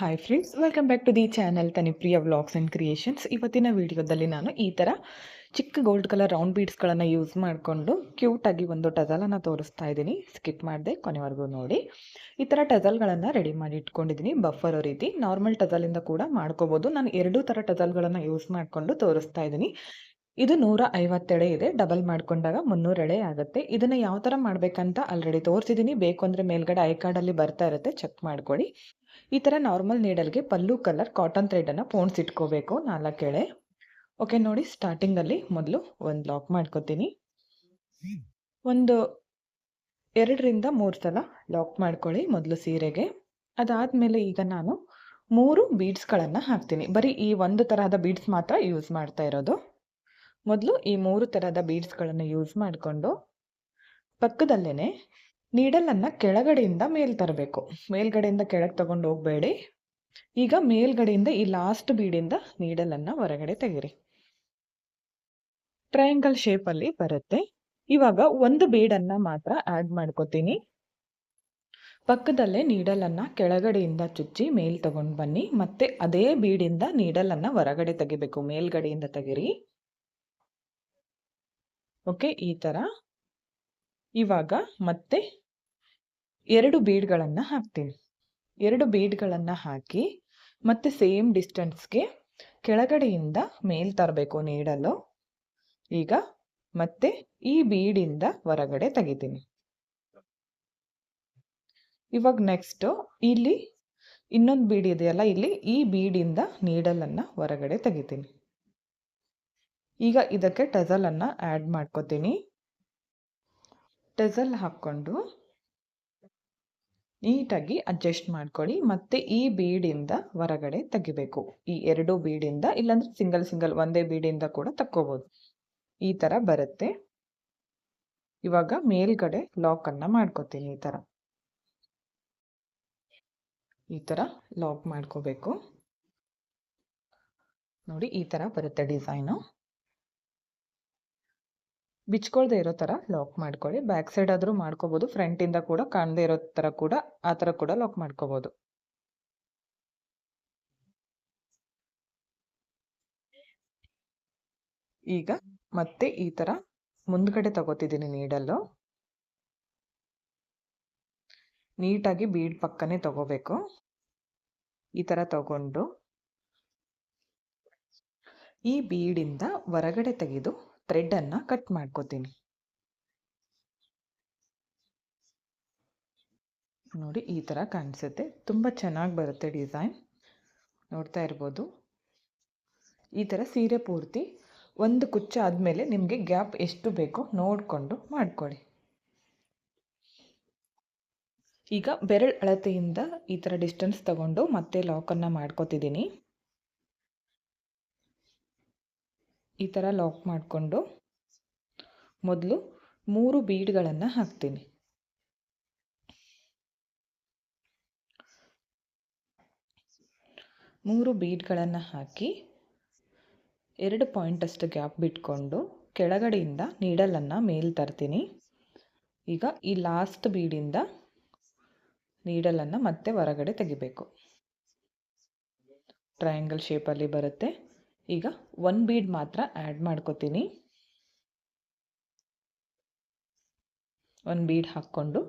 Hi friends welcome back to the channel Tanipriya vlogs and creations ಇವತ್ತಿನ ವಿಡಿಯೋದಲ್ಲಿ ನಾನು ಈ ಥರ ಚಿಕ್ಕ ಗೋಲ್ಡ್ ಕಲರ್ ರೌಂಡ್ ಬೀಡ್ಸ್ಗಳನ್ನು ಯೂಸ್ ಮಾಡಿಕೊಂಡು ಕ್ಯೂಟಾಗಿ ಒಂದು ಟಜಲನ್ನು ತೋರಿಸ್ತಾ ಇದ್ದೀನಿ. ಸ್ಕಿಪ್ ಮಾಡಿದೆ, ಕೊನೆವರೆಗೂ ನೋಡಿ. ಈ ಥರ ಟಜಲ್ಗಳನ್ನು ರೆಡಿ ಮಾಡಿ ಇಟ್ಕೊಂಡಿದ್ದೀನಿ ಬಫರ್ ರೀತಿ. ನಾರ್ಮಲ್ ಟಜಲಿಂದ ಕೂಡ ಮಾಡ್ಕೋಬೋದು. ನಾನು ಎರಡೂ ಥರ ಟಜಲ್ಗಳನ್ನು ಯೂಸ್ ಮಾಡಿಕೊಂಡು ತೋರಿಸ್ತಾ ಇದ್ದೀನಿ. ಇದು ನೂರ ಐವತ್ತೆಳೆ ಇದೆ. ಡಬಲ್ ಮಾಡ್ಕೊಂಡಾಗ ಮುನ್ನೂರು ಎಳೆ ಆಗುತ್ತೆ. ಇದನ್ನು ಯಾವ ಥರ ಮಾಡಬೇಕಂತ ಆಲ್ರೆಡಿ ತೋರಿಸಿದ್ದೀನಿ ಬೇಕು ಅಂದರೆ ಮೇಲ್ಗಡೆ ಐ ಕಾರ್ಡಲ್ಲಿ ಬರ್ತಾ ಇರುತ್ತೆ. ಚೆಕ್ ಮಾಡ್ಕೊಳ್ಳಿ. ಈ ಥರ ನಾರ್ಮಲ್ ನೀಡಲ್ಗೆ ಪಲ್ಲು ಕಲರ್ ಕಾಟನ್ ಥ್ರೆಡನ್ನು ಪೋಣಿಸಿಟ್ಕೋಬೇಕು ನಾಲ್ಕು ಎಳೆ ಓಕೆ ನೋಡಿ ಸ್ಟಾರ್ಟಿಂಗಲ್ಲಿ ಮೊದಲು ಒಂದು ಲಾಕ್ ಮಾಡ್ಕೊತೀನಿ. ಒಂದು ಎರಡರಿಂದ ಮೂರು ಸಲ ಲಾಕ್ ಮಾಡ್ಕೊಳ್ಳಿ ಮೊದಲು ಸೀರೆಗೆ. ಅದಾದಮೇಲೆ ಈಗ ನಾನು ಮೂರು ಬೀಡ್ಸ್ಗಳನ್ನು ಹಾಕ್ತೀನಿ. ಬರೀ ಈ ಒಂದು ತರಹದ ಬೀಡ್ಸ್ ಮಾತ್ರ ಯೂಸ್ ಮಾಡ್ತಾ ಇರೋದು. ಮೊದಲು ಈ ಮೂರು ಥರದ ಬೀಡ್ಸ್ಗಳನ್ನು ಯೂಸ್ ಮಾಡಿಕೊಂಡು ಪಕ್ಕದಲ್ಲೇ ನೀಡಲನ್ನು ಕೆಳಗಡೆಯಿಂದ ಮೇಲ್ ತರಬೇಕು. ಮೇಲ್ಗಡೆಯಿಂದ ಕೆಳಗೆ ತಗೊಂಡು ಹೋಗಬೇಡಿ. ಈಗ ಮೇಲ್ಗಡೆಯಿಂದ ಈ ಲಾಸ್ಟ್ ಬೀಡಿಂದ ನೀಡಲನ್ನು ಹೊರಗಡೆ ತೆಗಿರಿ. ಟ್ರಯಾಂಗಲ್ ಶೇಪಲ್ಲಿ ಬರುತ್ತೆ. ಇವಾಗ ಒಂದು ಬೀಡನ್ನು ಮಾತ್ರ ಆ್ಯಡ್ ಮಾಡ್ಕೋತೀನಿ. ಪಕ್ಕದಲ್ಲೇ ನೀಡಲನ್ನು ಕೆಳಗಡೆಯಿಂದ ಚುಚ್ಚಿ ಮೇಲ್ ತಗೊಂಡು ಬನ್ನಿ. ಮತ್ತೆ ಅದೇ ಬೀಡಿಂದ ನೀಡಲನ್ನು ಹೊರಗಡೆ ತೆಗಿಬೇಕು. ಮೇಲ್ಗಡೆಯಿಂದ ತೆಗಿರಿ. ಓಕೆ, ಈ ಥರ ಇವಾಗ ಮತ್ತೆ ಎರಡು ಬೀಡ್ಗಳನ್ನು ಹಾಕ್ತೀನಿ ಎರಡು ಬೀಡ್ಗಳನ್ನು ಹಾಕಿ ಮತ್ತೆ ಸೇಮ್ ಡಿಸ್ಟೆನ್ಸ್ಗೆ ಕೆಳಗಡೆಯಿಂದ ಮೇಲ್ ತರಬೇಕು ನೀಡಲು ಈಗ ಮತ್ತೆ ಈ ಬೀಡಿಂದ ಹೊರಗಡೆ ತೆಗಿತೀನಿ. ಇವಾಗ ನೆಕ್ಸ್ಟು ಇಲ್ಲಿ ಇನ್ನೊಂದು ಬೀಡ್ ಇದೆಯಲ್ಲ, ಇಲ್ಲಿ ಈ ಬೀಡಿಂದ ನೀಡಲನ್ನು ಹೊರಗಡೆ ತೆಗಿತೀನಿ. ಈಗ ಇದಕ್ಕೆ ಟೆಸಲನ್ನು ಆ್ಯಡ್ ಮಾಡ್ಕೋತೀನಿ. ಟೆಸಲ್ ಹಾಕ್ಕೊಂಡು ನೀಟಾಗಿ ಅಡ್ಜಸ್ಟ್ ಮಾಡ್ಕೊಳ್ಳಿ. ಮತ್ತೆ ಈ ಬೀಡಿಂದ ಹೊರಗಡೆ ತೆಗಿಬೇಕು. ಈ ಎರಡು ಬೀಡಿಂದ, ಇಲ್ಲಾಂದ್ರೆ ಸಿಂಗಲ್ ಸಿಂಗಲ್ ಒಂದೇ ಬೀಡಿಂದ ಕೂಡ ತಕ್ಕೋಬೋದು. ಈ ಥರ ಬರುತ್ತೆ. ಇವಾಗ ಮೇಲ್ಗಡೆ ಲಾಕನ್ನು ಮಾಡ್ಕೋತೀನಿ ಈ ಥರ ಈ ಥರ ಲಾಕ್ ಮಾಡ್ಕೋಬೇಕು. ನೋಡಿ ಈ ಥರ ಬರುತ್ತೆ ಡಿಸೈನು ಬಿಚ್ಕೊಳ್ದೆ ಇರೋ ಥರ ಲಾಕ್ ಮಾಡ್ಕೊಳ್ಳಿ. ಬ್ಯಾಕ್ ಸೈಡ್ ಆದರೂ ಮಾಡ್ಕೋಬೋದು ಫ್ರಂಟಿಂದ ಕೂಡ ಕಾಣದೇ ಇರೋ ಥರ ಕೂಡ ಆ ಥರ ಕೂಡ ಲಾಕ್ ಮಾಡ್ಕೋಬೋದು. ಈಗ ಮತ್ತೆ ಈ ಥರ ಮುಂದ್ಗಡೆ ತಗೋತಿದ್ದೀನಿ ನೀಡಲ್ಲು ನೀಟಾಗಿ ಬೀಡ್ ಪಕ್ಕನೆ ತಗೋಬೇಕು. ಈ ಥರ ತಗೊಂಡು ಈ ಬೀಡಿಂದ ಹೊರಗಡೆ ತೆಗೆದು ಥ್ರೆಡ್ಡನ್ನು ಕಟ್ ಮಾಡ್ಕೋತೀನಿ. ನೋಡಿ, ಈ ಥರ ಕಾಣಿಸುತ್ತೆ. ತುಂಬ ಚೆನ್ನಾಗಿ ಬರುತ್ತೆ ಡಿಸೈನ್ ನೋಡ್ತಾ ಇರ್ಬೋದು. ಈ ಥರ ಸೀರೆ ಪೂರ್ತಿ ಒಂದು ಕುಚ್ಚ ಆದಮೇಲೆ ನಿಮಗೆ ಗ್ಯಾಪ್ ಎಷ್ಟು ಬೇಕೋ ನೋಡಿಕೊಂಡು ಮಾಡ್ಕೊಳ್ಳಿ. ಈಗ ಬೆರಳು ಅಳತೆಯಿಂದ ಈ ಥರ ಡಿಸ್ಟೆನ್ಸ್ ತಗೊಂಡು ಮತ್ತೆ ಲಾಕನ್ನು ಮಾಡ್ಕೋತಿದ್ದೀನಿ. ಈ ಥರ ಲಾಕ್ ಮಾಡಿಕೊಂಡು ಮೊದಲು ಮೂರು ಬೀಡ್ಗಳನ್ನು ಹಾಕ್ತೀನಿ. ಮೂರು ಬೀಡ್ಗಳನ್ನು ಹಾಕಿ ಎರಡು ಪಾಯಿಂಟಷ್ಟು ಗ್ಯಾಪ್ ಬಿಟ್ಕೊಂಡು ಕೆಳಗಡೆಯಿಂದ ನೀಡಲನ್ನು ಮೇಲೆ ತರ್ತೀನಿ. ಈಗ ಈ ಲಾಸ್ಟ್ ಬೀಡಿಂದ ನೀಡಲನ್ನು ಮತ್ತೆ ಹೊರಗಡೆ ತೆಗಿಬೇಕು. ಟ್ರಯಾಂಗಲ್ ಶೇಪಲ್ಲಿ ಬರುತ್ತೆ. ಈಗ ಒನ್ ಬೀಡ್ ಮಾತ್ರ ಆ್ಯಡ್ ಮಾಡ್ಕೋತೀನಿ. ಒಂದು ಬೀಡ್ ಹಾಕ್ಕೊಂಡು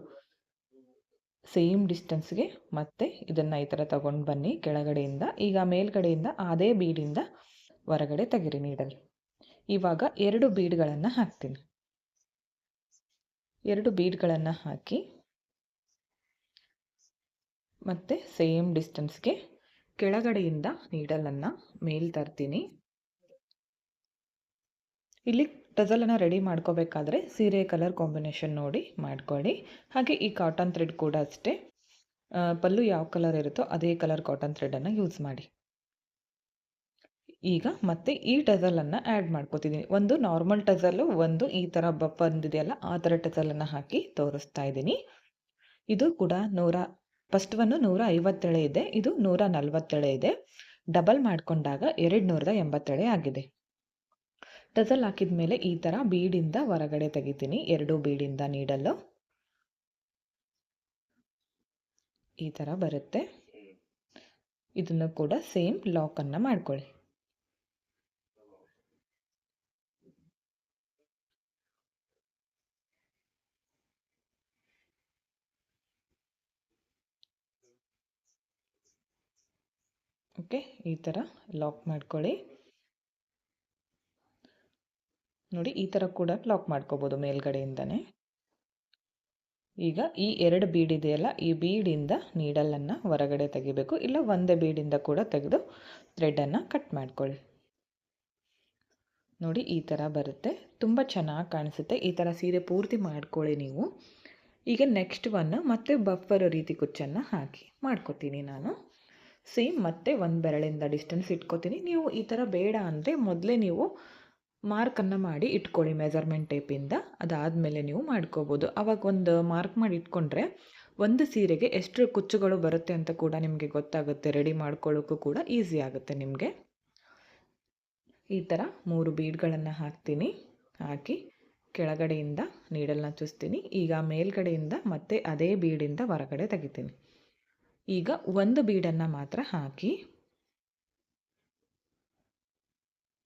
ಸೇಮ್ ಡಿಸ್ಟೆನ್ಸ್ಗೆ ಮತ್ತೆ ಇದನ್ನು ಈ ಥರ ತಗೊಂಡು ಬನ್ನಿ ಕೆಳಗಡೆಯಿಂದ. ಈಗ ಮೇಲ್ಗಡೆಯಿಂದ ಅದೇ ಬೀಡಿಂದ ಹೊರಗಡೆ ತೆಗಿರಿ ನೀಡಲ್ ಇವಾಗ ಎರಡು ಬೀಡ್ಗಳನ್ನು ಹಾಕ್ತೀನಿ. ಎರಡು ಬೀಡ್ಗಳನ್ನು ಹಾಕಿ ಮತ್ತೆ ಸೇಮ್ ಡಿಸ್ಟೆನ್ಸ್ಗೆ ಕೆಳಗಡೆಯಿಂದ ನೀಡಲನ್ನು ಮೇಲ್ ತರ್ತೀನಿ. ಇಲ್ಲಿ ಟಜಲನ್ನು ರೆಡಿ ಮಾಡ್ಕೋಬೇಕಾದ್ರೆ ಸೀರೆ ಕಲರ್ ಕಾಂಬಿನೇಷನ್ ನೋಡಿ ಮಾಡ್ಕೊಳ್ಳಿ. ಹಾಗೆ ಈ ಕಾಟನ್ ಥ್ರೆಡ್ ಕೂಡ ಅಷ್ಟೇ. ಪಲ್ಲು ಯಾವ ಕಲರ್ ಇರುತ್ತೋ ಅದೇ ಕಲರ್ ಕಾಟನ್ ಥ್ರೆಡನ್ನು ಯೂಸ್ ಮಾಡಿ. ಈಗ ಮತ್ತೆ ಈ ಟಜಲನ್ನು ಆ್ಯಡ್ ಮಾಡ್ಕೋತಿದ್ದೀನಿ ಒಂದು ನಾರ್ಮಲ್ ಟಜಲ್ಲು ಒಂದು ಈ ಥರ ಬಪ್ಪ ಬಂದಿದೆಯಲ್ಲ, ಆ ಥರ ಟಜಲನ್ನು ಹಾಕಿ ತೋರಿಸ್ತಾ ಇದ್ದೀನಿ. ಇದು ಕೂಡ ನೂರ ಫಸ್ಟ್ ಒಂದು ನೂರ ಐವತ್ತೇಳೆ ಇದೆ ಇದು ನೂರ ನಲ್ವತ್ತೇಳೆ ಇದೆ. ಡಬಲ್ ಮಾಡಿಕೊಂಡಾಗ ಎರಡು ನೂರದ ಎಂಬತ್ತೇಳೆ ಆಗಿದೆ. ಡಜಲ್ ಹಾಕಿದ ಮೇಲೆ ಈ ಥರ ಬೀಡಿಂದ ಹೊರಗಡೆ ತೆಗಿತೀನಿ ಎರಡು ಬೀಡಿಂದ ನೀಡಲು. ಈ ಥರ ಬರುತ್ತೆ. ಇದನ್ನು ಕೂಡ ಸೇಮ್ ಲಾಕನ್ನು ಮಾಡ್ಕೊಳ್ಳಿ. ಓಕೆ, ಈ ಥರ ಲಾಕ್ ಮಾಡ್ಕೊಳ್ಳಿ. ನೋಡಿ, ಈ ಥರ ಕೂಡ ಲಾಕ್ ಮಾಡ್ಕೋಬೋದು ಮೇಲ್ಗಡೆಯಿಂದನೇ. ಈಗ ಈ ಎರಡು ಬೀಡ್ ಇದೆಯಲ್ಲ, ಈ ಬೀಡಿಂದ ನೀಡಲನ್ನು ಹೊರಗಡೆ ತೆಗಿಬೇಕು, ಇಲ್ಲ ಒಂದೇ ಬೀಡಿಂದ ಕೂಡ ತೆಗೆದು ಥ್ರೆಡನ್ನು ಕಟ್ ಮಾಡ್ಕೊಳ್ಳಿ. ನೋಡಿ, ಈ ಥರ ಬರುತ್ತೆ. ತುಂಬ ಚೆನ್ನಾಗಿ ಕಾಣಿಸುತ್ತೆ. ಈ ಥರ ಸೀರೆ ಪೂರ್ತಿ ಮಾಡ್ಕೊಳ್ಳಿ ನೀವು. ಈಗ ನೆಕ್ಸ್ಟ್ ಒನ್ ಮತ್ತೆ ಬಫರ್ ರೀತಿ ಕುಚ್ಚನ್ನು ಹಾಕಿ ಮಾಡ್ಕೊತೀನಿ ನಾನು. ಸೇಮ್ ಮತ್ತೆ ಒಂದು ಬೆರಳಿಂದ ಡಿಸ್ಟೆನ್ಸ್ ಇಟ್ಕೋತೀನಿ. ನೀವು ಈ ಥರ ಬೇಡ ಅಂದರೆ ಮೊದಲೇ ನೀವು ಮಾರ್ಕನ್ನು ಮಾಡಿ ಇಟ್ಕೊಳ್ಳಿ ಮೆಜರ್ಮೆಂಟ್ ಟೇಪಿಂದ ಅದಾದಮೇಲೆ ನೀವು ಮಾಡ್ಕೋಬೋದು. ಅವಾಗ ಒಂದು ಮಾರ್ಕ್ ಮಾಡಿ ಇಟ್ಕೊಂಡ್ರೆ ಒಂದು ಸೀರೆಗೆ ಎಷ್ಟು ಕುಚ್ಚುಗಳು ಬರುತ್ತೆ ಅಂತ ಕೂಡ ನಿಮಗೆ ಗೊತ್ತಾಗುತ್ತೆ. ರೆಡಿ ಮಾಡ್ಕೊಳ್ಳೋಕ್ಕೂ ಕೂಡ ಈಸಿ ಆಗುತ್ತೆ ನಿಮಗೆ. ಈ ಥರ ಮೂರು ಬೀಡ್ಗಳನ್ನು ಹಾಕ್ತೀನಿ. ಹಾಕಿ ಕೆಳಗಡೆಯಿಂದ ನೀಡಲ್ನ ಚುಸ್ತೀನಿ ಈಗ ಮೇಲ್ಗಡೆಯಿಂದ ಮತ್ತೆ ಅದೇ ಬೀಡಿಂದ ಹೊರಗಡೆ ತೆಗಿತೀನಿ. ಈಗ ಒಂದು ಬೀಡನ್ನು ಮಾತ್ರ ಹಾಕಿ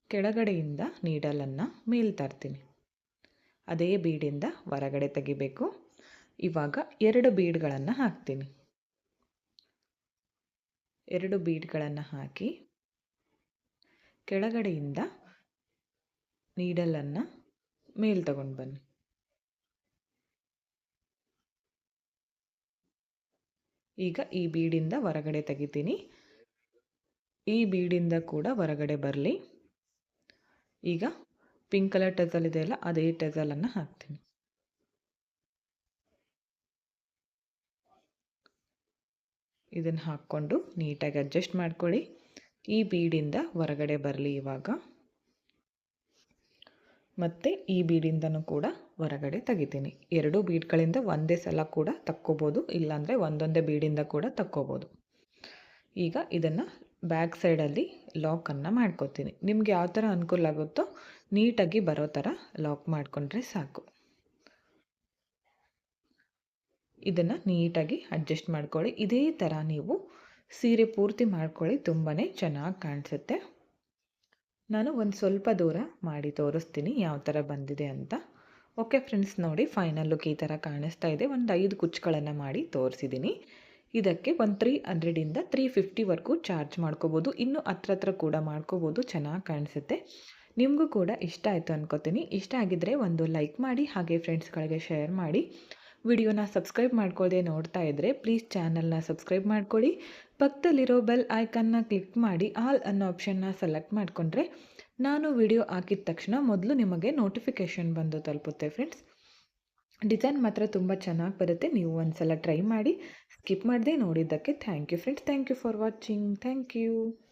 ಕೆಳಗಡೆಯಿಂದ ನೀಡಲನ್ನು ಮೇಲ್ ತರ್ತೀನಿ ಅದೇ ಬೀಡಿಂದ ಹೊರಗಡೆ ತೆಗಿಬೇಕು. ಇವಾಗ ಎರಡು ಬೀಡ್ಗಳನ್ನು ಹಾಕ್ತೀನಿ. ಎರಡು ಬೀಡ್ಗಳನ್ನು ಹಾಕಿ ಕೆಳಗಡೆಯಿಂದ ನೀಡಲನ್ನು ಮೇಲ್ ತಗೊಂಡು ಬನ್ನಿ. ಈಗ ಈ ಬೀಡಿಂದ ಹೊರಗಡೆ ತೆಗಿತೀನಿ. ಈ ಬೀಡಿಂದ ಕೂಡ ಹೊರಗಡೆ ಬರಲಿ. ಈಗ ಪಿಂಕ್ ಕಲರ್ ಟೆಸಲ್ ಇದೆಯಲ್ಲ ಅದೇ ಟೆಸಲನ್ನು ಹಾಕ್ತೀನಿ. ಇದನ್ನು ಹಾಕ್ಕೊಂಡು ನೀಟಾಗಿ ಅಡ್ಜಸ್ಟ್ ಮಾಡ್ಕೊಳ್ಳಿ. ಈ ಬೀಡಿಂದ ಹೊರಗಡೆ ಬರಲಿ ಇವಾಗ. ಮತ್ತು ಈ ಬೀಡಿಂದನೂ ಕೂಡ ಹೊರಗಡೆ ತೆಗಿತೀನಿ. ಎರಡು ಬೀಡ್ಗಳಿಂದ ಒಂದೇ ಸಲ ಕೂಡ ತಕ್ಕೋಬೋದು, ಇಲ್ಲಾಂದರೆ ಒಂದೊಂದೇ ಬೀಡಿಂದ ಕೂಡ ತಕ್ಕೋಬೋದು. ಈಗ ಇದನ್ನು ಬ್ಯಾಕ್ ಸೈಡಲ್ಲಿ ಲಾಕನ್ನು ಮಾಡ್ಕೋತೀನಿ. ನಿಮ್ಗೆ ಯಾವ ಥರ ಅನುಕೂಲ ಆಗುತ್ತೋ ನೀಟಾಗಿ ಬರೋ ಥರ ಲಾಕ್ ಮಾಡಿಕೊಂಡ್ರೆ ಸಾಕು. ಇದನ್ನು ನೀಟಾಗಿ ಅಡ್ಜಸ್ಟ್ ಮಾಡ್ಕೊಳ್ಳಿ. ಇದೇ ಥರ ನೀವು ಸೀರೆ ಪೂರ್ತಿ ಮಾಡ್ಕೊಳ್ಳಿ ತುಂಬಾ ಚೆನ್ನಾಗಿ ಕಾಣಿಸುತ್ತೆ. ನಾನು ಒಂದು ಸ್ವಲ್ಪ ದೂರ ಮಾಡಿ ತೋರಿಸ್ತೀನಿ ಯಾವ ಥರ ಬಂದಿದೆ ಅಂತ. ಓಕೆ ಫ್ರೆಂಡ್ಸ್ ನೋಡಿ ಫೈನಲ್ ಲುಕ್ ಈ ಥರ ಕಾಣಿಸ್ತಾ ಇದೆ. ಒಂದು ಐದು ಕುಚ್ಚುಗಳನ್ನು ಮಾಡಿ ತೋರಿಸಿದ್ದೀನಿ ಇದಕ್ಕೆ ಒಂದು ತ್ರೀ ಹಂಡ್ರೆಡಿಂದ ತ್ರೀ ಫಿಫ್ಟಿವರೆಗೂ ಚಾರ್ಜ್ ಮಾಡ್ಕೋಬೋದು. ಇನ್ನೂ ಹತ್ರ ಹತ್ರ ಕೂಡ ಮಾಡ್ಕೋಬೋದು. ಚೆನ್ನಾಗಿ ಕಾಣಿಸುತ್ತೆ. ನಿಮಗೂ ಕೂಡ ಇಷ್ಟ ಆಯಿತು ಅನ್ಕೋತೀನಿ. ಇಷ್ಟ ಆಗಿದ್ದರೆ ಒಂದು ಲೈಕ್ ಮಾಡಿ, ಹಾಗೆ ಫ್ರೆಂಡ್ಸ್ಗಳಿಗೆ ಶೇರ್ ಮಾಡಿ. ವಿಡಿಯೋನ ಸಬ್ಸ್ಕ್ರೈಬ್ ಮಾಡ್ಕೊಳ್ಳದೆ ನೋಡ್ತಾ ಇದ್ದರೆ ಪ್ಲೀಸ್ ಚಾನಲ್ನ ಸಬ್ಸ್ಕ್ರೈಬ್ ಮಾಡ್ಕೊಳ್ಳಿ. ಪಕ್ಕದಲ್ಲಿರೋ ಬೆಲ್ ಐಕನ್ನ ಕ್ಲಿಕ್ ಮಾಡಿ ಆಲ್ ಅನ್ನೋ ಆಪ್ಷನ್ನ ಸೆಲೆಕ್ಟ್ ಮಾಡಿಕೊಂಡ್ರೆ ನಾನು ವಿಡಿಯೋ ಹಾಕಿದ ತಕ್ಷಣ ಮೊದಲು ನಿಮಗೆ ನೋಟಿಫಿಕೇಷನ್ ಬಂದು ತಲುಪುತ್ತೆ ಫ್ರೆಂಡ್ಸ್. ಡಿಸೈನ್ ಮಾತ್ರ ತುಂಬ ಚೆನ್ನಾಗಿ ಬರುತ್ತೆ. ನೀವು ಒಂದು ಸಲ ಟ್ರೈ ಮಾಡಿ, ಸ್ಕಿಪ್ ಮಾಡದೆ ನೋಡಿದ್ದಕ್ಕೆ thank you friends. Thank you for watching. Thank you.